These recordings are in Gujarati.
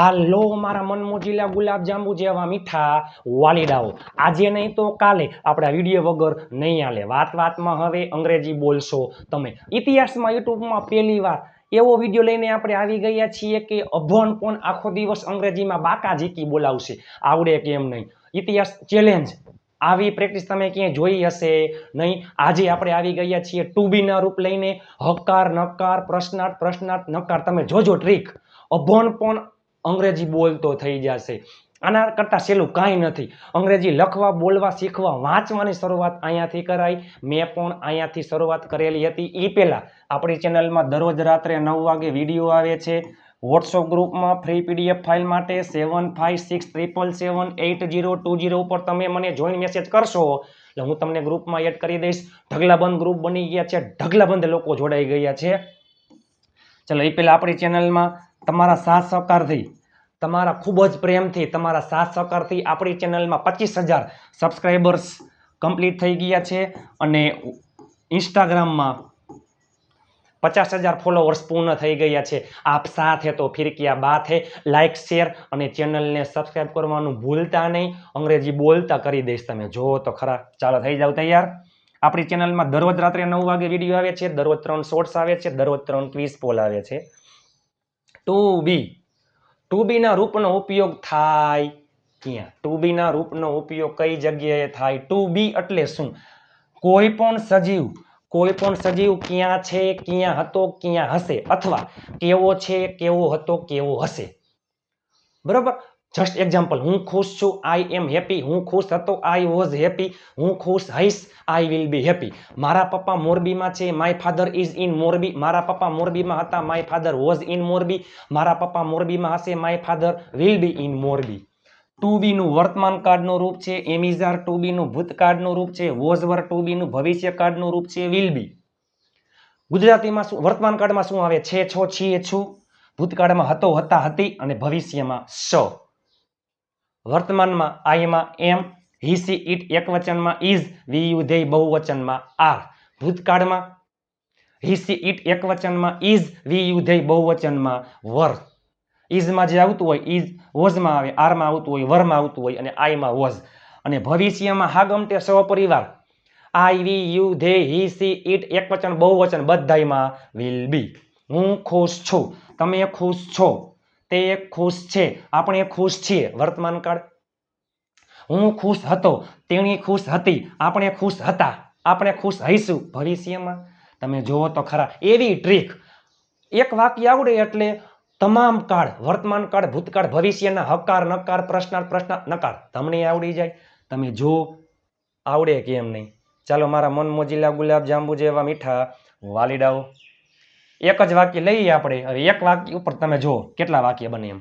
હાલો, મારા મનમોજીલા ગુલાબ જાંબુ જેવા મીઠા વાલીડાઓ. આજે નહીં તો કાલે આપણા વીડિયો વગર નહીં આલે વાત વાતમાં હવે અંગ્રેજી બોલશો તમે. ઇતિહાસમાં, યુટ્યુબમાં પહેલી વાર એવો વીડિયો લઈને આપણે આવી ગયા છીએ કે અભણ કોણ આખો દિવસ અંગ્રેજીમાં બાકા ઝીકી બોલાવશે. આવડે કેમ નહીં. ઇતિહાસ ચેલેન્જ આવી પ્રેક્ટિસ તમે ક્યાંય જોઈ હશે નહીં. આજે આપણે આવી ગયા છીએ ટુ બીના રૂપ લઈને. હકાર, નકાર, પ્રશ્નાર્થ પ્રશ્નાર્થ, નકાર. તમે જોજો ટ્રીક અભણ પણ અંગ્રેજી બોલતો થઈ જશે. આના કરતાં સહેલું કાંઈ નથી. અંગ્રેજી લખવા, બોલવા, શીખવા, વાંચવાની શરૂઆત અહીંયાથી કરાઈ. મેં પણ અહીંયાથી શરૂઆત કરેલી હતી. એ પહેલાં આપણી ચેનલમાં દરરોજ રાત્રે નવ વાગે વીડિયો આવે છે. વોટ્સઅપ ગ્રુપમાં ફ્રી પીડીએફ ફાઇલ માટે seven five six triple seven eight zero two zero ઉપર તમે મને જોઈન મેસેજ કરશો, એટલે હું તમને ગ્રુપમાં એડ કરી દઈશ. ઢગલાબંધ ગ્રુપ બની ગયા છે. ઢગલાબંધ લોકો જોડાઈ ગયા છે. ચલો એ પહેલાં આપણી ચેનલમાં તમારા સાથ સહકારથી, તમારા ખૂબ જ પ્રેમથી, તમારા સાથ સહકારથી આપણી ચેનલમાં પચીસ હજાર સબસ્ક્રાઈબર્સ કમ્પ્લીટ થઈ ગયા છે અને ઇન્સ્ટાગ્રામમાં પચાસ હજાર ફોલોવર્સ પૂર્ણ થઈ ગયા છે. આપ સાથ હે તો ફિર ક્યાં બાત હે લાઇક શેર અને ચેનલને સબસ્ક્રાઈબ કરવાનું ભૂલતા નહીં. અંગ્રેજી બોલતા કરી દઈશ તમે. જો તો ખરા, ચાલો થઈ જાવ તૈયાર. આપણી ચેનલમાં દરરોજ રાત્રે નવ વાગે વીડિયો આવે છે, દરરોજ ત્રણ શોર્ટ્સ આવે છે, દરરોજ ત્રણ ક્વિઝ પોલ આવે છે. ટુ બી. ટુ બીના રૂપનો ઉપયોગ થાય ક્યાં? ટુ બીના રૂપનો ઉપયોગ કઈ જગ્યાએ થાય? ટુ બી એટલે શું? કોઈ પણ સજીવ, કોઈ પણ સજીવ ક્યાં છે, ક્યાં હતો, ક્યાં હશે? અથવા કેવો છે, કેવો હતો, કેવો હશે? બરોબર? જસ્ટ એક્ઝામ્પલ હું ખુશ છું આઈ એમ હેપી હું ખુશ હતો આઈ વોઝ હેપી હું ખુશ હઈશ આઈ વિલ બી હેપી મારા પપ્પા મોરબીમાં છે my father is in Morbi. મારા પપ્પા મોરબીમાં હતા my father was in Morbi. મારા પપ્પા મોરબીમાં હશે my father will be in Morbi. To બીનું વર્તમાન કાર્ડનું રૂપ છે, એમિઝાર ટુ બીનું ભૂતકાળનું રૂપ છે, વોઝવર ટુ બીનું ભવિષ્ય કાર્ડનું રૂપ છે વિલ બી ગુજરાતીમાં શું, વર્તમાન કાર્ડમાં શું આવે? છે, છો, છીએ, છું. ભૂતકાળમાં હતો, હતા, હતી અને ભવિષ્યમાં સ. વર્તમાનમાં આઈમાં એમ હી સી ઇટ એક વચનમાં ઇઝ વી યુ ધેય બહુવચનમાં આર. ભૂતકાળમાં હી સી ઇટ એક વચનમાં ઇઝ વી યુ ધેય બહુવચનમાં વર. ઇઝમાં જે આવતું હોય ઇઝ વોઝમાં આવે, આરમાં આવતું હોય, વરમાં આવતું હોય અને આઈમાં વોઝ. અને ભવિષ્યમાં હા ગમતે સહપરિવાર. I we you they he she it એક વચન બહુવચન બધાયમાં વિલ બી હું ખુશ છું. તમે ખુશ છો. તે ખુશ છે. આપણે ખુશ છીએ. વર્તમાન કાળ. હું ખુશ હતો. તેણી ખુશ હતી. આપણે ખુશ હતા. આપણે ખુશ હઈશું. ભવિષ્યમાં તમે જુઓ તો ખરા. એવી ટ્રીક. એક વાક્ય આવડે એટલે તમામ કાળ, વર્તમાન કાળ, ભૂતકાળ, ભવિષ્યના હકાર, નકાર, પ્રશ્નાર્થ પ્રશ્ન નકાર તમને આવડી જાય. તમે જો આવડે કેમ નહીં? ચાલો મારા મન મોજીલા ગુલાબ જાંબુ જેવા મીઠા વાલીડાઓ. એક જ વાક્ય લઈએ આપણે. હવે એક વાક્ય ઉપર તમે જુઓ, કેટલા વાક્ય બને એમ.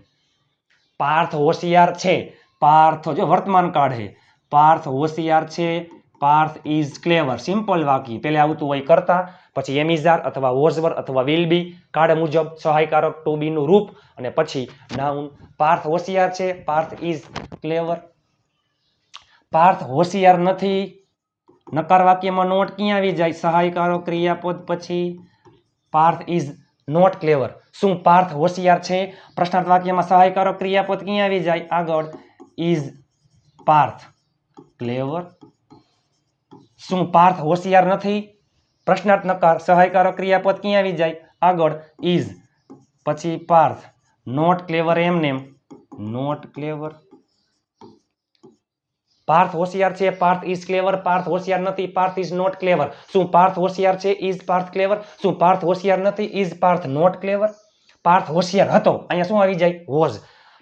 પાર્થ હોશિયાર છે. પાર્થ જો વર્તમાન કાળ છે. પાર્થ હોશિયાર છે. પાર્થ ઇઝ ક્લેવર સિમ્પલ વાક્ય. પહેલા આવતું હોય કરતા, પછી એમિઝાર અથવા વોઝવર અથવા વિલ બી કાળ મુજબ સહાયકારક ટુ બીનું રૂપ. અને પછી નાઉન પાર્થ હોશિયાર છે. પાર્થ ઇઝ ક્લેવર પાર્થ હોશિયાર નથી. નકાર વાક્યમાં નોટ ક્યાં આવી જાય? સહાયકારો ક્રિયાપદ પછી. Parth is not clever. શું પાર્થ હોશિયાર છે? પ્રશ્નાર્થ વાક્યમાં સહાયકારો ક્રિયાપદ ક્યાં આવી જાય? આગળ ઇઝ પાર્થ ક્લેવર? શું પાર્થ હોશિયાર નથી? પ્રશ્નાર્થ નકાર સહાયકારો ક્રિયાપદ ક્યાં આવી જાય? આગળ ઇઝ પછી પાર્થ, નોટ ક્લેવર એમ નેમ. Not clever. પાર્થ હોશિયાર છે, પાર્થ ઇઝ ક્લેવર પાર્થ હોશિયાર નથી, પાર્થ ઇઝ નોટ ક્લેવર શું પાર્થ હોશિયાર છે ઇઝ પાર્થ ક્લેવર શું પાર્થ હોશિયાર નથી is Parth not clever Parth હોશિયાર હતો, અહીંયા શું આવી જાય? વોઝ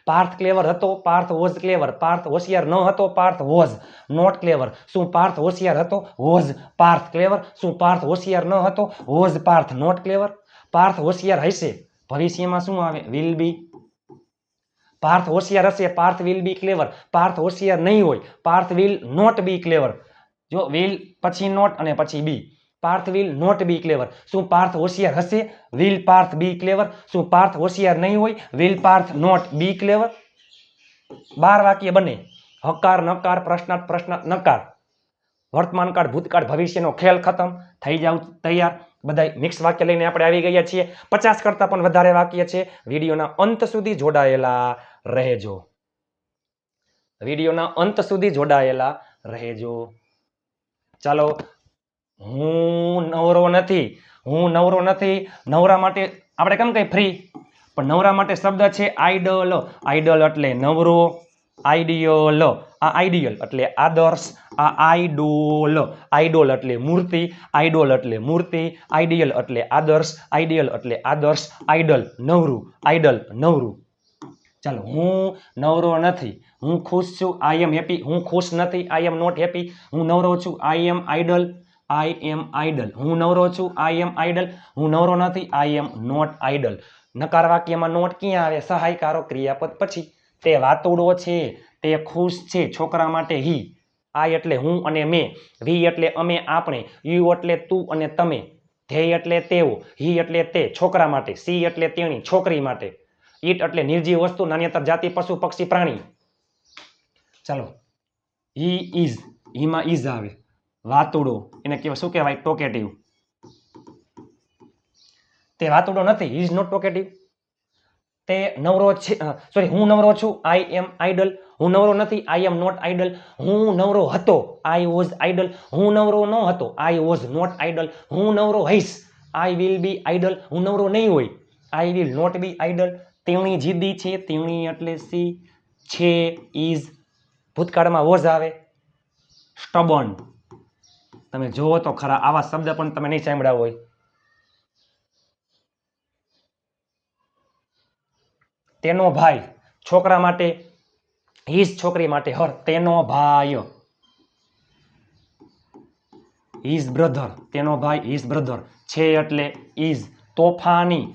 પાર્થ ક્લેવર હતો, પાર્થ વોઝ ક્લેવર પાર્થ હોશિયાર ન હતો, પાર્થ વોઝ નોટ ક્લેવર શું પાર્થ હોશિયાર હતો? વોઝ પાર્થ ક્લેવર શું પાર્થ હોશિયાર ન હતો? Was Parth not clever Parth હોશિયાર હશે. ભવિષ્યમાં શું આવે? વિલ બી પાર્થ હોશિયાર હશે, Parth will be clever Parth હોશિયાર નહીં હોય, Parth will not be clever જો વિલ પછી નોટ અને પછી be Parth will not be clever શું પાર્થ હોશિયાર હશે? વિલ પાર્થ બી ક્લેવર શું પાર્થ હોશિયાર નહીં હોય? Will Parth not be clever બાર વાક્ય બને. હકાર, નકાર, પ્રશ્નાર્થ પ્રશ્ન નકાર. વર્તમાન કાળ, ભૂતકાળ, ભવિષ્યનો ખેલ ખતમ થઈ જાવ તૈયાર. બધા મિક્સ વાક્ય લઈને આપણે આવી ગયા છીએ. પચાસ કરતાં પણ વધારે વાક્ય છે. વિડીયોના અંત સુધી જોડાયેલા રહેજો. વિડીયોના અંત સુધી જોડાયેલા રહેજો. ચાલો, હું નવરો નથી. હું નવરો નથી. નવરા માટે આપણે કેમ કઈ ફ્રી પણ નવરા માટે શબ્દ છે આઈડલ. આઈડલ એટલે નવરો. આઈડિયલ. આ આઈડિયલ એટલે આદર્શ, આ આઈડોલ. આઈડોલ એટલે મૂર્તિ, આઈડોલ એટલે મૂર્તિ, આઈડિયલ એટલે આદર્શ, આઈડિયલ એટલે આદર્શ, આઈડલ નવરું આઈડલ નવરું. ચાલો, હું નવરો નથી, હું ખુશ છું આઈ એમ હેપી હું ખુશ નથી આઈ એમ નોટ હેપી હું નવરો છું આઈ એમ આઈડલ આઈ એમ આઈડલ હું નવરો છું આઈ એમ આઈડલ હું નવરો નથી આઈ એમ નોટ આઈડલ નકાર વાક્યમાં નોટ ક્યાં આવે? સહાયકારો ક્રિયાપદ પછી. તે વાતુડો છે, તે ખુશ છે છોકરા માટે હી. આ એટલે હું અને મેં, વી એટલે અમે આપણે, યુ એટલે તું અને તમે ધ્યેય એટલે તેઓ, હી એટલે તે છોકરા માટે, સી એટલે તેણી છોકરી માટે. ઈટ એટલે નિર્જીવ વસ્તુ નાન્યતર જાતિ, પશુ, પક્ષી, પ્રાણી. ચાલો. હી ઇઝ હીમાં ઇઝ આવે. વાતુડો, એને કહેવાય, શું કહેવાય? ટોકેટિવ. તે વાતુડો નથી ઇઝ નોટ ટોકેટિવ. તે નવરો છે સોરી હું નવરો છું આઈ એમ આઈડલ હું નવરો નથી આઈ એમ નોટ આઈડલ હું નવરો હતો આઈ વોઝ આઈડલ હું નવરો ન હતો આઈ વોઝ નોટ આઈડલ હું નવરો હઈશ આઈ વિલ બી આઈડલ હું નવરો નહીં હોય I will not be idle તેણી જીદી છે, તેણી એટલે સી છે ઇઝ ભૂતકાળમાં વોઝ આવે. સ્ટબન. તમે જુઓ તો ખરા આવા શબ્દ પણ તમે નહીં સાંભળ્યા હોય. તેનો ભાઈ. છોકરા માટે હિઝ છોકરી માટે હર તેનો ભાઈ ઇઝ બ્રધર તેનો ભાઈ ઇઝ બ્રધર છે એટલે ઇઝ તોફાની.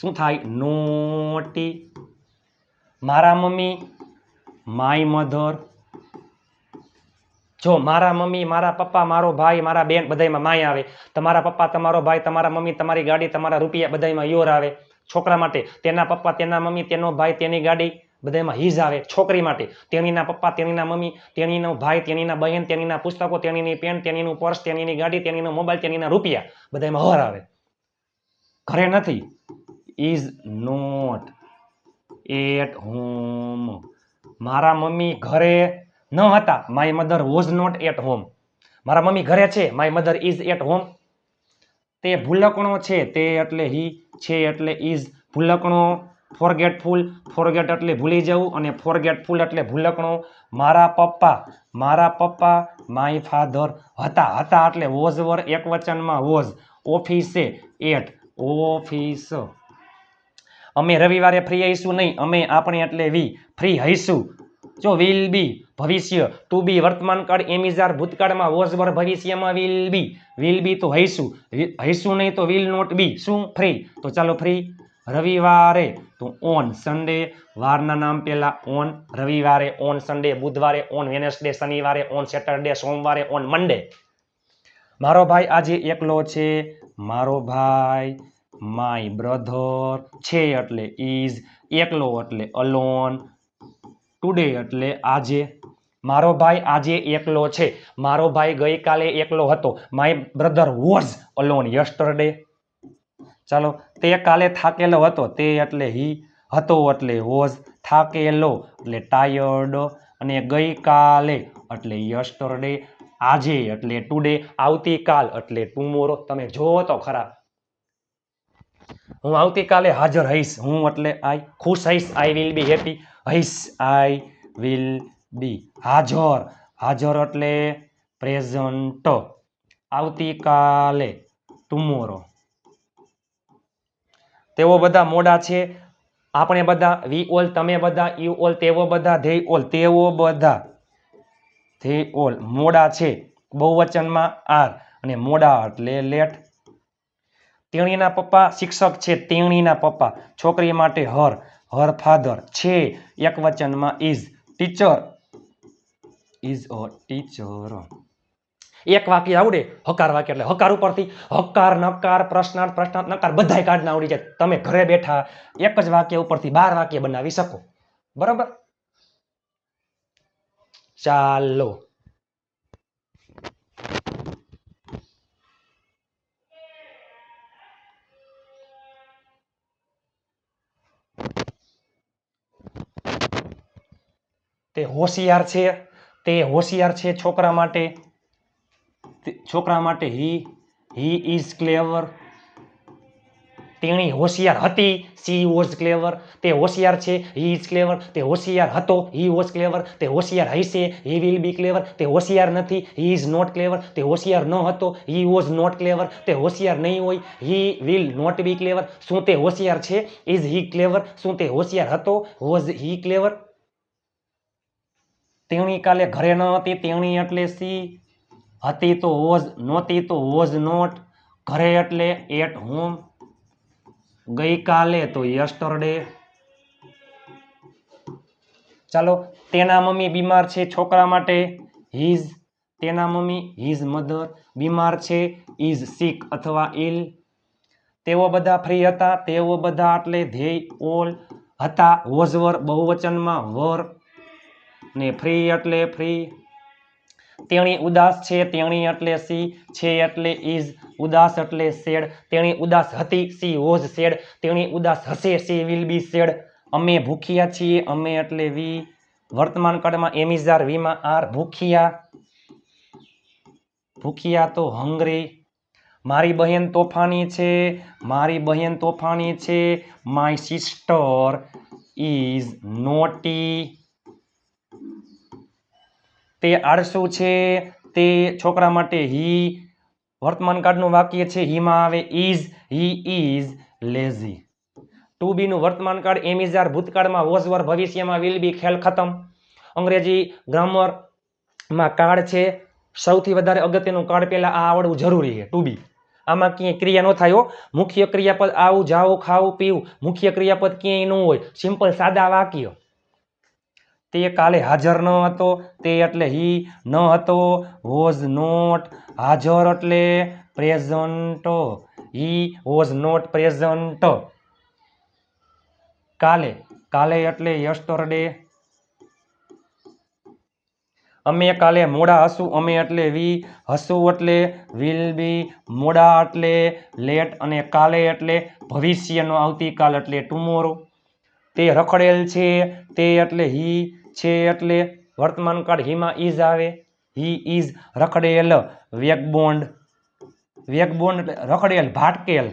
શું થાય? નોટી. મારા મમ્મી, માય મધર. જો મારા મમ્મી, મારા પપ્પા, મારો ભાઈ, મારા બેન બધાયમાં માય આવે. તમારા પપ્પા, તમારો ભાઈ, તમારા મમ્મી, તમારી ગાડી, તમારા રૂપિયા બધાયમાં યોર આવે. છોકરા માટે, તેના પપ્પા, તેના મમ્મી, તેનો ભાઈ, તેની ગાડી, બધામાં હિઝ આવે છોકરી માટે. તેણીના પપ્પા, તેણીના મમ્મી, તેણીનો ભાઈ, તેણીના બહેન, તેણીના પુસ્તકો, તેણીની પેન, તેણીનું પર્સ, તેણીની ગાડી, તેણીનો મોબાઈલ, તેણીના રૂપિયા, બધામાં હર આવે. ઘરે નથી. ઇઝ નોટ એટ હોમ મારા મમ્મી ઘરે ન હતા. My mother was not at home મારા મમ્મી ઘરે છે. My mother is at home તે ભૂલકણો છે. તે એટલે હી છે એટલે ઇઝ ભૂલકણો. ફોરગેટફુલ ફોરગેટ એટલે ભૂલી જવું અને ફોરગેટફુલ એટલે ભૂલકણો. મારા પપ્પા મારા પપ્પા માય ફાધર હતા. હતા એટલે વોઝ વર એક વચનમાં વોઝ ઓફિસે એટ. ઓફિસ. અમે રવિવારે ફ્રી હઈશું નહીં. અમે આપણે એટલે વી ફ્રી હઈશું. જો વિલ બી ભવિષ્ય ટુ બી વર્તમાનકાળ એમિઝાર ભૂતકાળમાં વોઝ વર ભવિષ્યમાં વિલ બી વિલ બી તો હઈશું. હૈશું નહીં તો વિલ નોટ બી શું? ફ્રી તો ચાલો ફ્રી રવિવારે. તો ઓન સન્ડે વારના નામ પહેલાં ઓન રવિવારે ઓન સન્ડે બુધવારે ઓન વેનસડે શનિવારે ઓન સેટરડે સોમવારે ઓન મંડે મારો ભાઈ આજે એકલો છે. મારો ભાઈ માય બ્રધર છે એટલે ઇઝ એકલો એટલે અલોન ટુડે એટલે આજે. મારો ભાઈ આજે એકલો છે. મારો ભાઈ ગઈકાલે એકલો હતો. My brother was alone yesterday ચાલો, તે કાલે થાકેલો હતો. તે એટલે હી હતો એટલે વોઝ થાકેલો, એટલે ટાયર્ડ અને ગઈકાલે એટલે યસ્ટરડે આજે એટલે ટુડે આવતીકાલ એટલે ટુમોરો તમે જોવો તો ખરા. હું આવતીકાલે હાજર હઈશ હું એટલે આઈ, ખુશ હઈશ આઈ વિલ બી હેપી હઈશ આઈ વિલ બી હાજર. હાજર એટલે પ્રેઝન્ટ આવતીકાલે. ટુમોરો તેઓ બધા મોડા છે. આપણે બધા વી ઓલ તમે બધા યુ ઓલ તેઓ બધા ધે ઓલ તેઓ બધા ધે ઓલ મોડા છે. બહુવચનમાં આર અને મોડા એટલે લેટ તેણીના પપ્પા શિક્ષક છે. તેણીના પપ્પા. છોકરી માટે હર. હર ફાધર છે એક વચનમાં is teacher is a teacher એક વાક્ય આવડે, હકાર વાક્ય એટલે હકાર ઉપરથી હકાર, નકાર, પ્રશ્નાર્થ પ્રશ્નાર્થ, નકાર, બધાય કાર્ડના આવડી જાય. તમે ઘરે બેઠા એક જ વાક્ય ઉપરથી બાર વાક્ય બનાવી શકો. બરાબર? ચાલો. તે હોશિયાર છે, તે હોશિયાર છે છોકરા માટે. તે- છોકરા માટે હી હી ઇઝ ક્લેવર તેણી હોશિયાર હતી સી વોઝ ક્લેવર તે હોશિયાર છે હી ઇઝ ક્લેવર તે હોશિયાર હતો હી વોઝ ક્લેવર તે હોશિયાર હશે હી વિલ બી ક્લેવર તે હોશિયાર નથી હી ઇઝ નોટ ક્લેવર તે હોશિયાર ન હતો હી વોઝ નોટ ક્લેવર તે હોશિયાર નહીં હોય he will not be clever શું તે હોશિયાર છે? ઇઝ હી ક્લેવર શું તે હોશિયાર હતો? વોઝ હી ક્લેવર તેણી કાલે ઘરે ન હતી, તેણી એટલે સી. હતી તો વોઝ નહોતી તો વોઝ નોટ, ઘરે એટલે એટ હોમ. ગઈકાલે તો યસ્ટરડે. ચાલો, તેના મમ્મી બીમાર છે છોકરા માટે. હિઝ, તેના મમ્મી હિઝ મધર બીમાર છે ઇઝ સિક અથવા ઇલ. તેઓ બધા ફ્રી હતા, તેઓ બધા એટલે ધ્યેય ઓલ હતા. વોઝ વર બહુવચનમાં વર ને ફ્રી એટલે ફ્રી. તેણી ઉદાસ છે, તેણી એટલે સી. છે એટલે ઇઝ ઉદાસ એટલે સેડ. તેણી ઉદાસ હતી, સી. Was sad. તેણી ઉદાસ હશે, સી. Will be sad. અમે ભૂખ્યા છીએ, અમે એટલે વી. વર્તમાન કાળમાં એમિઝાર વીમાં આર ભૂખ્યા. ભૂખ્યા તો હંગરી મારી બહેન તોફાની છે, મારી બહેન તોફાની છે. માય સિસ્ટર ઇઝ નોટી તે આળસુ છે, તે છોકરા માટે હી વર્તમાન કાળનું વાક્ય છે હીમાં આવે is he is lazy to બીનું વર્તમાન કાળ એમિઝાર ભૂતકાળમાં વોઝ વર ભવિષ્યમાં વિલ બી ખેલ ખતમ. અંગ્રેજી ગ્રામરમાં કાળ છે, સૌથી વધારે અગત્યનું કાળ પહેલાં આ આવડવું જરૂરી છે ટુ બી આમાં ક્યાંય ક્રિયા ન થાય મુખ્ય ક્રિયાપદ આવું, જાવું, ખાવું, પીવું. મુખ્ય ક્રિયાપદ ક્યાંય ન હોય. સિમ્પલ સાદા વાક્ય. તે કાલે હાજર ન હતો, તે એટલે હી ન હતો. વોઝ નોટ હાજર એટલે present he was not present કાલે કાલે એટલે યસ્ટરડે અમે કાલે મોડા હસું અમે એટલે વી હસું એટલે વિલ બી મોડા એટલે લેટ અને કાલે એટલે ભવિષ્યનો આવતીકાલ એટલે ટુમોરો તે રખડેલ છે, તે એટલે હી છે એટલે વર્તમાન કાળ હીમાં ઇઝ આવે. હી ઇઝ રખડેલ વેગબોન્ડ એટલે રખડેલ, ભાટકેલ.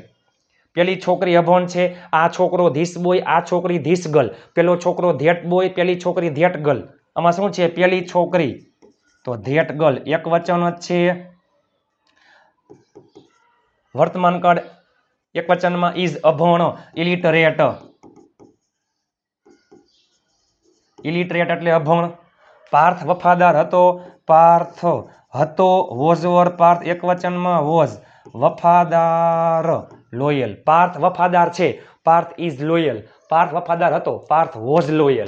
પેલી છોકરી અભણ છે, આ છોકરો ધીસ બોય, આ છોકરી ધીસ ગર્લ. પેલો છોકરો ધેટ બોય, પેલી છોકરી ધેટ ગર્લ. આમાં શું છે? પેલી છોકરી. તો ધેટ ગર્લ એક વચન જ છે. વર્તમાન કાળ એક વચનમાં ઇઝ અભણ ઇલિટરેટ ઇલિટરેટ એટલે અભણ. પાર્થ વફાદાર હતો, પાર્થ હતો વોઝવર, પાર્થ એક વચનમાં વોઝ વફાદાર, લોયલ. પાર્થ વફાદાર છે, પાર્થ ઇઝ લોયલ. પાર્થ વફાદાર હતો, પાર્થ વોઝ લોયલ.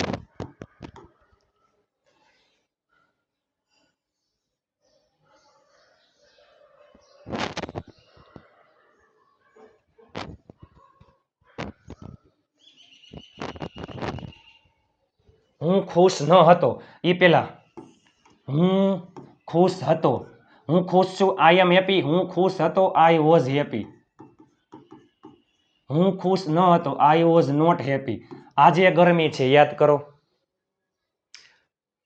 હું ખુશ ન હતો. એ પહેલાં હું ખુશ હતો. હું ખુશ છું આઈ એમ હેપી હું ખુશ હતો આઈ વોઝ હેપી હું ખુશ ન હતો આઈ વોઝ નોટ હેપી આજે ગરમી છે, યાદ કરો.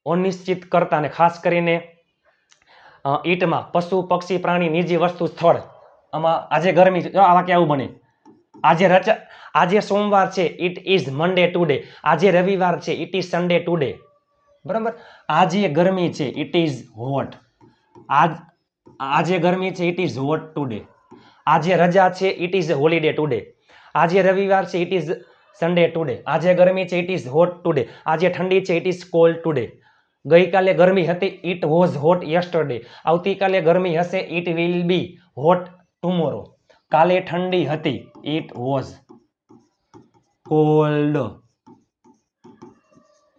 અનિશ્ચિત કરતા ને ખાસ કરીને ઈટમાં પશુ, પક્ષી, પ્રાણી, નિજી વસ્તુ, સ્થળ. આમાં આજે ગરમી છે. આ વાક્ય આવું બને. આજે રચા આજે સોમવાર છે. ઇટ ઇઝ મંડે ટુડે આજે રવિવાર છે. ઇટ ઇઝ સન્ડે ટુડે બરાબર? આજે ગરમી છે. ઇટ ઇઝ હોટ આજ આજે ગરમી છે. ઇટ ઇઝ હોટ ટુડે આજે રજા છે. ઇટ ઇઝ હોલિડે ટુડે આજે રવિવાર છે. ઇટ ઇઝ સન્ડે ટુડે આજે ગરમી છે. ઇટ ઇઝ હોટ ટુડે આજે ઠંડી છે. ઇટ ઇઝ કોલ્ડ ટુડે ગઈકાલે ગરમી હતી. ઇટ વોઝ હોટ યસ્ટરડે આવતીકાલે ગરમી હશે. It will be hot tomorrow કાલે ઠંડી હતી. ઇટ વોઝ કોલ્ડ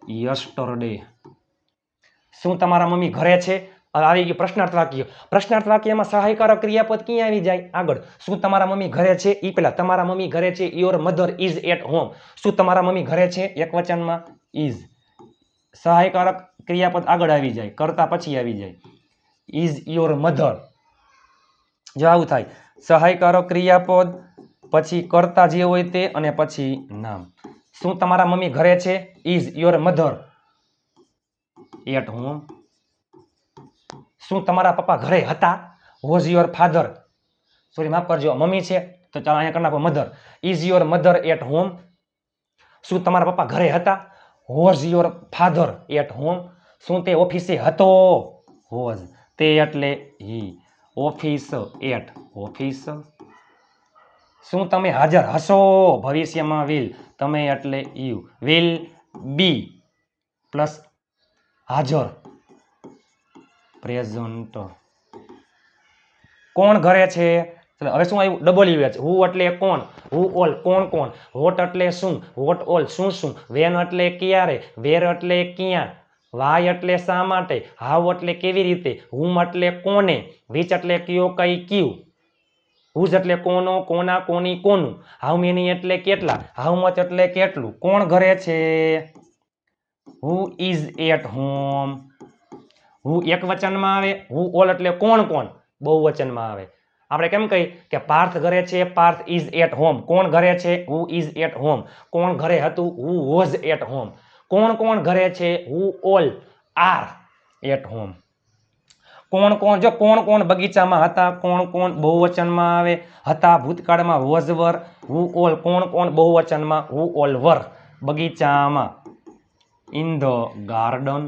યસ્ટરડે શું તમારા મમ્મી ઘરે છે? આવી ગયું પ્રશ્નાર્થ વાક્ય. પ્રશ્નાર્થ વાક્યમાં સહાયકારક ક્રિયાપદ ક્યાં આવી જાય? આગળ. શું તમારા મમ્મી ઘરે છે? એ પેલા તમારા મમ્મી ઘરે છે. Your mother is at home શું તમારા મમ્મી ઘરે છે? એક વચનમાં ઇઝ સહાયકારક ક્રિયાપદ આગળ આવી જાય. કરતા પછી આવી જાય. ઇઝ યોર મધર જો આવું થાય. સહાયકારો ક્રિયાપદ પછી કરતા જે હોય તે અને પછી નામ. શું તમારા મમ્મી ઘરે છે? Is your mother at home શું તમારા પપ્પા ઘરે હતા? વોઝ યોર ફાધર સોરી માફ કરજો, મમ્મી છે? તો ચાલો અહીંયા કરી નાખો mother is your mother at home શું તમારા પપ્પા ઘરે હતા? Was your father at home શું તે ઓફિસે હતો? વોઝ તે એટલે હી ઓફિસ એટ, ઓફિસ. શું તમે હાજર હશો? ભવિષ્યમાં વિલ, તમે એટલે યુ. વિલ બી પ્લસ હાજર. પ્રેઝન્ટ. કોણ ઘરે છે? હવે શું આવ્યું? ડબલ યુ એચ હુ એટલે કોણ? હુ ઓલ કોણ કોણ? વોટ એટલે શું? વોટ ઓલ શું શું? વેન એટલે ક્યારે? વેર એટલે ક્યાં? વાય એટલે શા માટે? હાવ એટલે કેવી રીતે? હુમ એટલે કોને? વિચ એટલે કયો કઈ કયું? હુઝ એટલે કોનો, કોના, કોની, કોનું? હાઉ મેની એટલે કેટલા? હાઉ મચ એટલે કેટલું? કોણ ઘરે છે? Who is at home? Who એક વચનમાં આવે? હુ ઓલ એટલે કોણ કોણ? બહુ વચનમાં આવે. આપણે કેમ કહી કે પાર્થ ઘરે છે, પાર્થ ઇઝ એટ હોમ. કોણ ઘરે છે? Who is at home. કોણ ઘરે હતું? Who was at home. કોણ કોણ ઘરે છે? Who all are at home કોણ કોણ? જો કોણ કોણ બગીચામાં હતા, કોણ કોણ બહુવચનમાં આવે, હતા, ભૂતકાળમાં વોઝ વર હુ ઓલ કોણ કોણ બહુવચનમાં હુ ઓલ વર બગીચામાં. ઇન ધ ગાર્ડન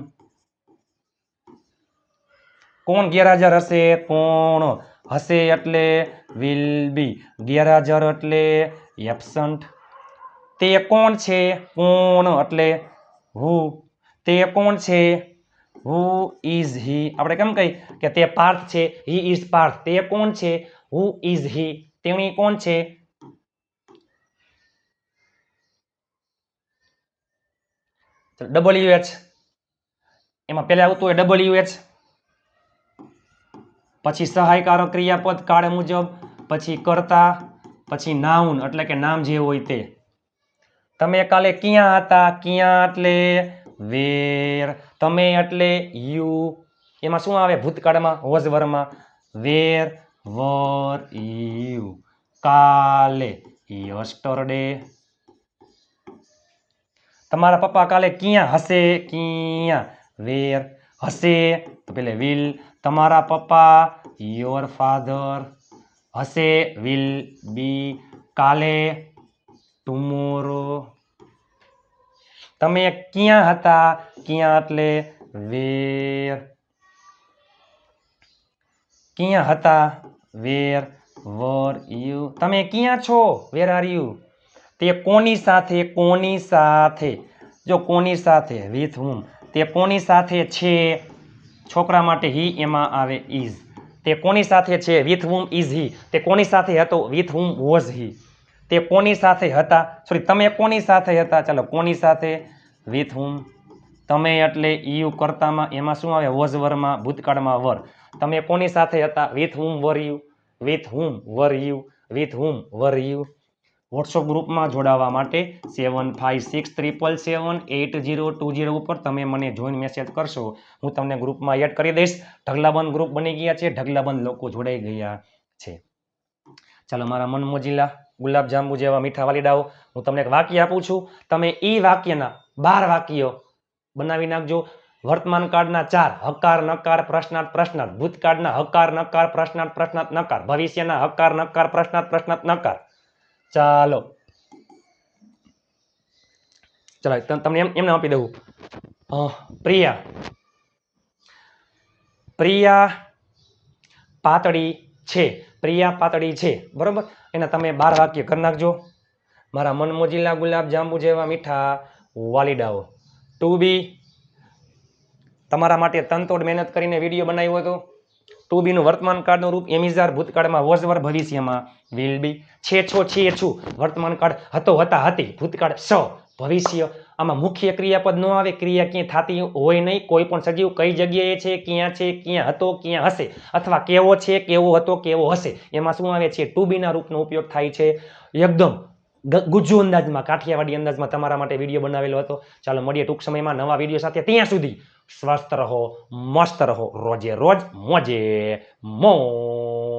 કોણ ગેરહાજર હશે? કોણ હશે એટલે વિલ બી ગેરહાજર એટલે એબસન્ટ તે કોણ છે? કોણ એટલે હુ, તે કોણ છે? Who is he. આપણે કેમ કહી કે તે પાર્થ છે? He is Parth. તે કોણ છે? Who is he. તેણી કોણ છે? ડબલ્યુ એચ એમાં પહેલા આવતું હોય ડબલ્યુ એચ પછી સહાયકારક ક્રિયાપદ કાળ મુજબ, પછી કર્તા, પછી નાઉન એટલે કે નામ જે હોય તે. તમે કાલે ક્યાં હતા? ક્યાં એટલે? વેર. તમે એટલે યુ. એમાં શું આવે ભૂતકાળમાં? વોઝ વરમાં વેર, વર, યુ. કાલે યસ્ટરડે તમારા પપ્પા કાલે ક્યાં હશે? ક્યાં? વેર હશે? તો પેલે વિલ. તમારા પપ્પા યોર ફાધર હશે? Will be. કાલે ટુમોરો તમે ક્યાં હતા? ક્યાં એટલે વેર? ક્યાં હતા? Where, were, you. તમે ક્યાં છો? વેર આર યુ તે કોની સાથે? કોની સાથે? જો કોની સાથે? વિથ હુમ તે કોની સાથે છે? છોકરા માટે હી એમાં આવે ઇઝ તે કોની સાથે છે? વિથ હુમ ઇઝ હી તે કોની સાથે હતો? વિથ હુમ વોઝ હી તે કોની સાથે હતા? સોરી તમે કોની સાથે હતા? ચાલો, કોની સાથે? વિથ હુમ તમે એટલે યુ કરતામાં એમાં શું આવે? વોઝ વરમાં ભૂતકાળમાં વર. તમે કોની સાથે હતા? With whom were you with whom were you with whom were you WhatsApp ગ્રુપમાં જોડાવા માટે seven five six triple seven eight zero two zero ઉપર તમે મને જોઈન મેસેજ કરશો. હું તમને ગ્રુપમાં એડ કરી દઈશ. ઢગલાબંધ ગ્રુપ બની ગયા છે. ઢગલાબંધ લોકો જોડાઈ ગયા છે. ચાલો, મારા મન મોજીલા ગુલાબ જાંબુ જેવા મીઠા વાલીડાઓ હું તમને એક વાક્ય આપું છું. તમે એ વાક્યના બાર વાક્યો બનાવી નાખજો. વર્તમાન કાળના ચાર, હકાર, નકાર, પ્રશ્નાર્થ પ્રશ્નાર્થ. ભૂતકાળના હકાર, નકાર, પ્રશ્નાર્થ પ્રશ્નાર્થ, નકાર. ભવિષ્યના હકાર, નકાર, પ્રશ્નાર્થ પ્રશ્નાર્થ, નકાર. ચાલો. ચાલો તમ- તમને એમ, એમને આપી દઉં. પ્રિયા. પ્રિયા પાતળી છે. પ્રિયા પાતળી છે, બરોબર? એના તમે બાર વાક્ય કરી નાખજો. મારા મનમોજીલા ગુલાબ જાંબુ જેવા મીઠા વાલીડાઓ. ટુ બી તમારા માટે તનતોડ મહેનત કરીને વીડિયો બનાવ્યો હતો. ટુ બીનું વર્તમાન કાળનું રૂપ એમિઝાર ભૂતકાળમાં વોઝવર ભવિષ્યમાં વિલ બી છે છો છીએ છું વર્તમાન કાળ હતો, હતા, હતી. ભૂતકાળ સ. ભવિષ્ય. આમાં મુખ્ય ક્રિયાપદ ન આવે, ક્રિયા ક્યાંય થતી હોય નહીં. કોઈ પણ સજીવ કઈ જગ્યાએ છે, ક્યાં છે, ક્યાં હતો, ક્યાં હશે, અથવા કેવો છે, કેવો હતો, કેવો હશે, એમાં શું આવે છે? ટુ બીના રૂપનો ઉપયોગ થાય છે. એકદમ ગુજ્જુ અંદાજમાં, કાઠિયાવાડી અંદાજમાં તમારા માટે વીડિયો બનાવેલો હતો. ચાલો મળીએ ટૂંક સમયમાં નવા વીડિયો સાથે. ત્યાં સુધી સ્વસ્થ રહો, મસ્ત રહો. રોજે રોજ મોજે મોજ